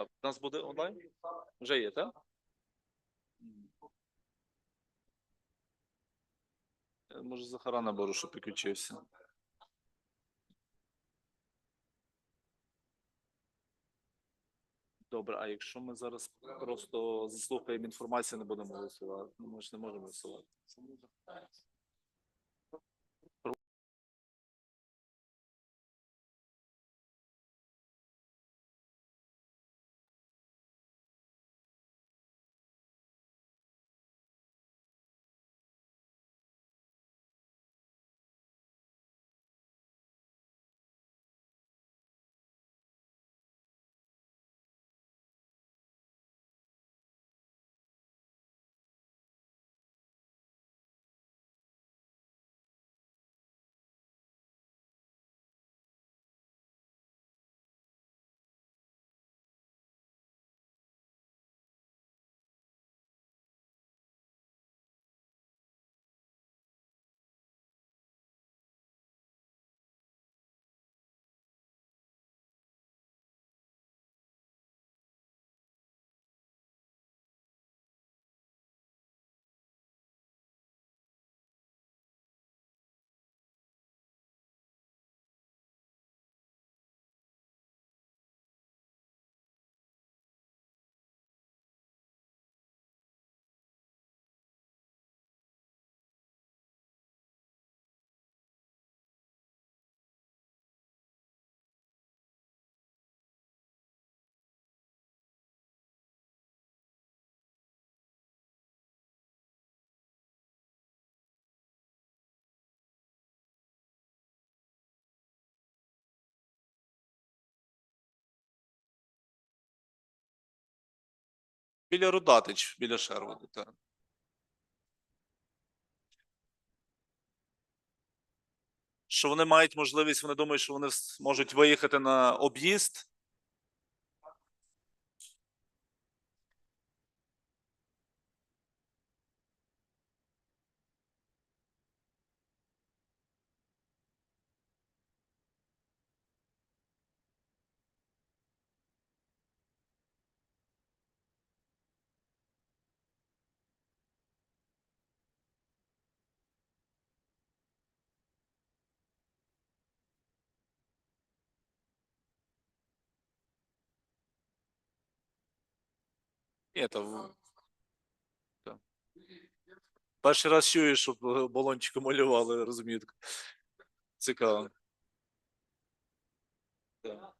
А в нас буде онлайн? Вже є, так? Е, Може, Захара наберу, щоб підключився. Добре, а якщо ми зараз просто заслухаємо інформацію, не будемо голосувати? Ну, ми ж не можемо голосувати. Біля Рудатич, біля Шерводи, так. Що вони мають можливість, вони думають, що вони можуть виїхати на об'їзд. Ні, в- так. Перший раз чую, щоб е, балончиком малювали розмітку. Цікаво. Так.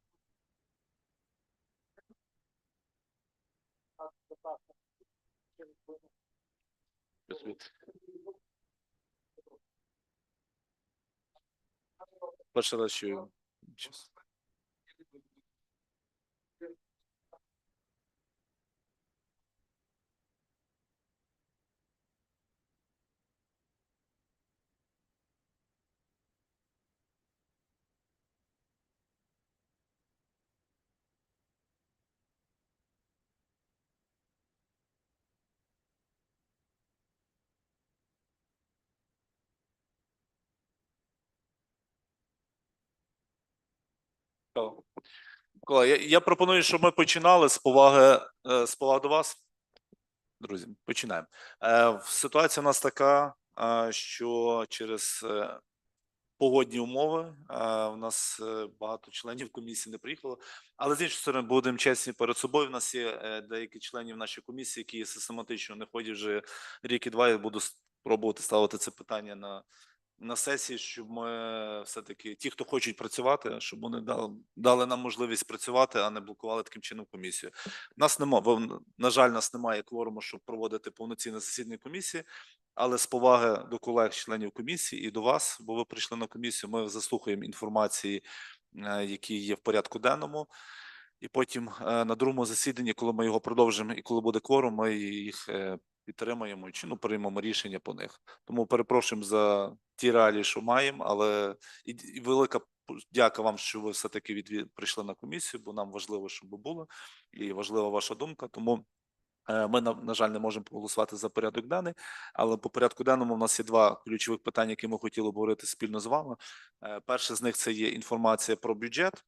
Перший раз чую. Чесно. Микола, я, я пропоную, щоб ми починали з поваги, е, з поваги до вас. Друзі, починаємо. Е, Ситуація у нас така, е, що через погодні умови у нас багато членів комісії не приїхало. Але з іншої сторони, будемо чесні перед собою. У нас є деякі членів нашої комісії, які систематично не ходять вже рік і два. Я буду спробувати ставити це питання на, на сесії, щоб ми все-таки ті, хто хочуть працювати, щоб вони дали, дали нам можливість працювати, а не блокували таким чином комісію. Нас нема, бо, на жаль, нас немає кворуму, щоб проводити повноцінне засідання комісії. Але з поваги до колег, членів комісії і до вас, бо ви прийшли на комісію, ми заслухаємо інформації, е, які є в порядку денному. І потім е, на другому засіданні, коли ми його продовжимо, і коли буде кворум, ми їх е, підтримаємо чи ну приймемо рішення по них. Тому перепрошуємо за ті реалії, що маємо, але і, і велика дяка вам, що ви все таки відві... прийшли на комісію, бо нам важливо, щоб ви були, і важлива ваша думка. Тому е, ми на, жаль не можемо проголосувати за порядок денний, але по порядку денному у нас є два ключових питання, які ми хотіли обговорити спільно з вами. Е, Перше з них це є інформація про бюджет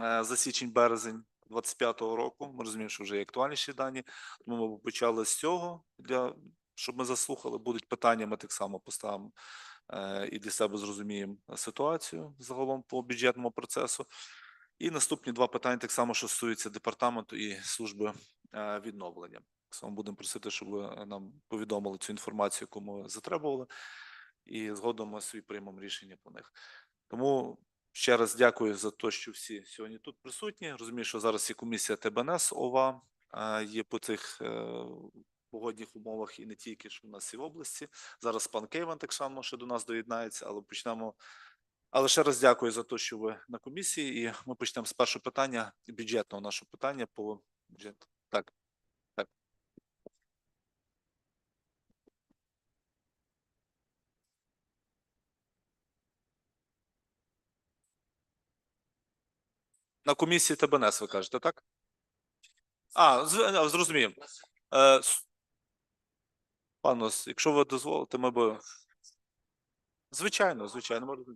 е, за січень-березень. 25-го року. Ми розуміємо, що вже є актуальніші дані. Тому ми почали з цього для щоб ми заслухали. Будуть питання, ми так само поставимо е, і для себе зрозуміємо ситуацію загалом по бюджетному процесу. І наступні два питання так само, що стосуються департаменту і служби е, відновлення. Так само будемо просити, щоб ви нам повідомили цю інформацію, яку ми затребували, і згодом ми свій приймемо рішення по них. Тому ще раз дякую за те, що всі сьогодні тут присутні. Розумію, що зараз є комісія ТБНС ОВА, е, є по цих е, погодних умовах і не тільки що в нас і в області. Зараз пан Кейван так само ще до нас доєднається, але почнемо. Але ще раз дякую за те, що ви на комісії, і ми почнемо з першого питання, бюджетного нашого питання по бюджету. Так. На комісії ТБНС ви кажете, так? А, зрозумів. Е, с- Пан Ос, якщо ви дозволите, ми б. Звичайно, звичайно, можна.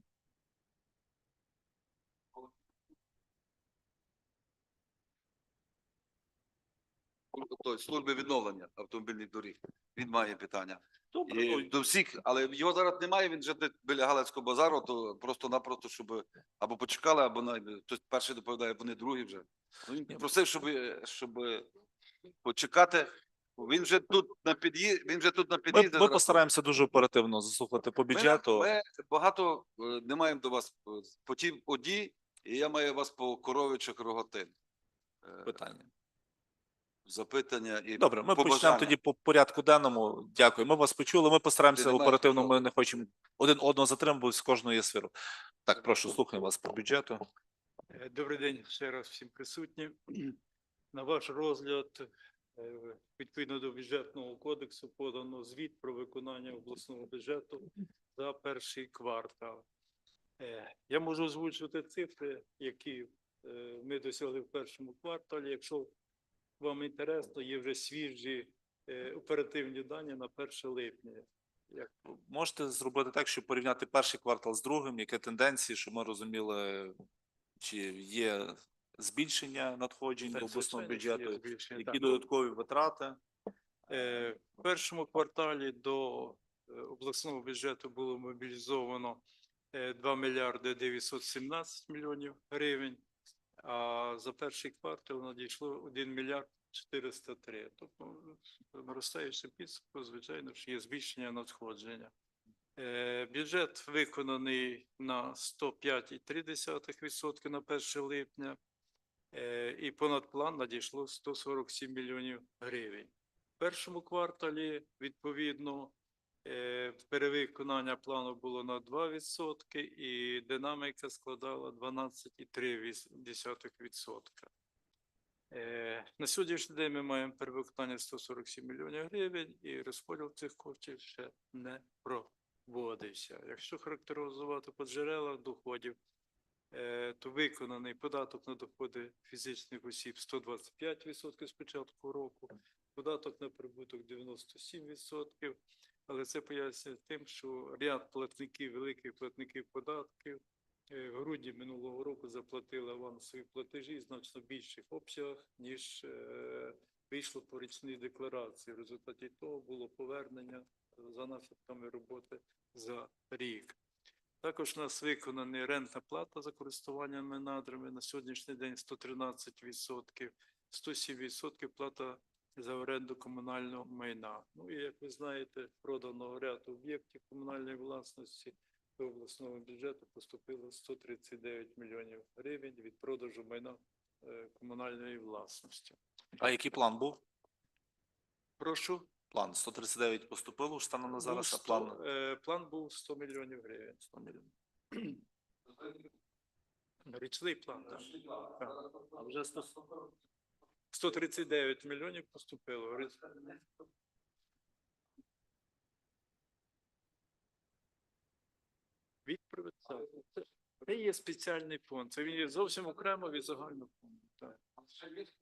Тобто служби відновлення автомобільних доріг. Він має питання. Добре, І до всіх, але його зараз немає. Він вже біля Галицького базару, то просто-напросто, щоб або почекали, або навіть хтось перший доповідає, або не другий вже. Ну, Він просив, щоб, щоб почекати. Він вже тут на під'їзді. Він вже тут на Ми, під'їзді. ми зараз. постараємося дуже оперативно заслухати по бюджету. Ми, ми багато е, не маємо до вас е, по тій оді, і я маю вас по коровичах рогатин. Е, Питання. Запитання і Добре, ми побажання. почнемо тоді по порядку денному. Дякую. Ми вас почули. Ми постараємося оперативно. Ми не хочемо один одного затримувати, з кожного є сферу. Так, прошу, слухаємо вас по бюджету. Добрий день ще раз всім присутнім. На ваш розгляд, відповідно до бюджетного кодексу, подано звіт про виконання обласного бюджету за перший квартал. Е, Я можу озвучити цифри, які е, ми досягли в першому кварталі. Якщо вам інтересно, є вже свіжі е, оперативні дані на 1 липня. Як Можете зробити так, щоб порівняти перший квартал з другим, які тенденції, щоб ми розуміли, чи є збільшення надходжень до обласного бюджету, які додаткові витрати. Е, В першому кварталі до е, обласного бюджету було мобілізовано е, 2 мільярди 917 мільйонів гривень, а за перший квартал надійшло 1 мільярд 403. Тобто, наростаючи підсумку, звичайно, що є збільшення надходження. Е, Бюджет виконаний на 105,3% на 1 липня, е, і понад план надійшло 147 мільйонів гривень. В першому кварталі, відповідно, е, перевиконання плану було на 2% і динаміка складала 12,3%. Е, На сьогоднішній день ми маємо перевиконання 147 мільйонів гривень і розподіл цих коштів ще не проводився. Якщо характеризувати по джерелах доходів, е, то виконаний податок на доходи фізичних осіб 125% з початку року, податок на прибуток 97%, але це пояснює тим, що ряд платників, великих платників податків е, в грудні минулого року заплатили авансові платежі в значно більших обсягах, ніж е, вийшло по річній декларації. В результаті того було повернення за наслідками роботи за рік. Також у нас виконаний рентна плата за користуваннями надрами на сьогоднішній день 113%, 107% плата за оренду комунального майна. Ну і як ви знаєте, продано ряд об'єктів комунальної власності до обласного бюджету поступило 139 мільйонів гривень від продажу майна е, комунальної власності. А який план був? Прошу. План 139 поступило станом на зараз, а план е, план був 100 мільйонів гривень. 100 мільйонів. Річний план, так. А вже 100 139 мільйонів поступило. Від приватизації. Це- Це є спеціальний фонд. Це він є зовсім окремо від загального фонду. Так. –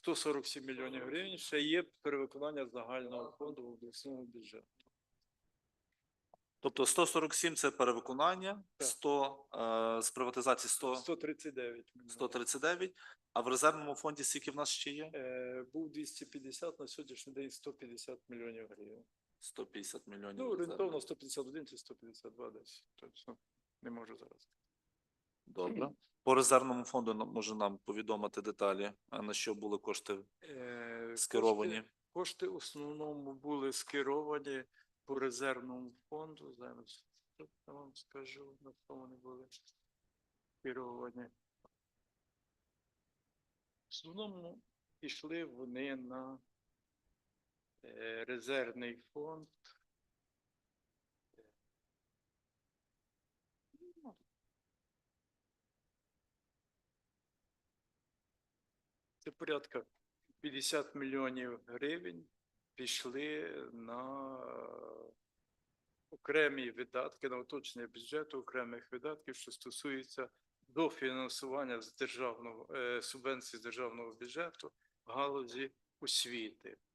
147 мільйонів гривень ще є перевиконання загального фонду в обласному бюджеті. Тобто 147 це перевиконання, Так. 100 е, з приватизації 100, 139 мільйонів. 139, а в резервному фонді скільки в нас ще є? Е, був 250, на сьогоднішній день 150 мільйонів гривень. 150 мільйонів. Ну, орієнтовно 151 чи 152 десь. Точно не можу зараз. Добре. По резервному фонду нам- може нам повідомити деталі, а на що були кошти Е, скеровані. Кошти, кошти в основному були скеровані по резервному фонду. Зараз я вам скажу, на що вони були скеровані. В основному пішли вони на е, резервний фонд. Це порядка 50 мільйонів гривень пішли на е, окремі видатки, на оточення бюджету окремих видатків, що стосується дофінансування з державного субвенції з державного бюджету галузі освіти.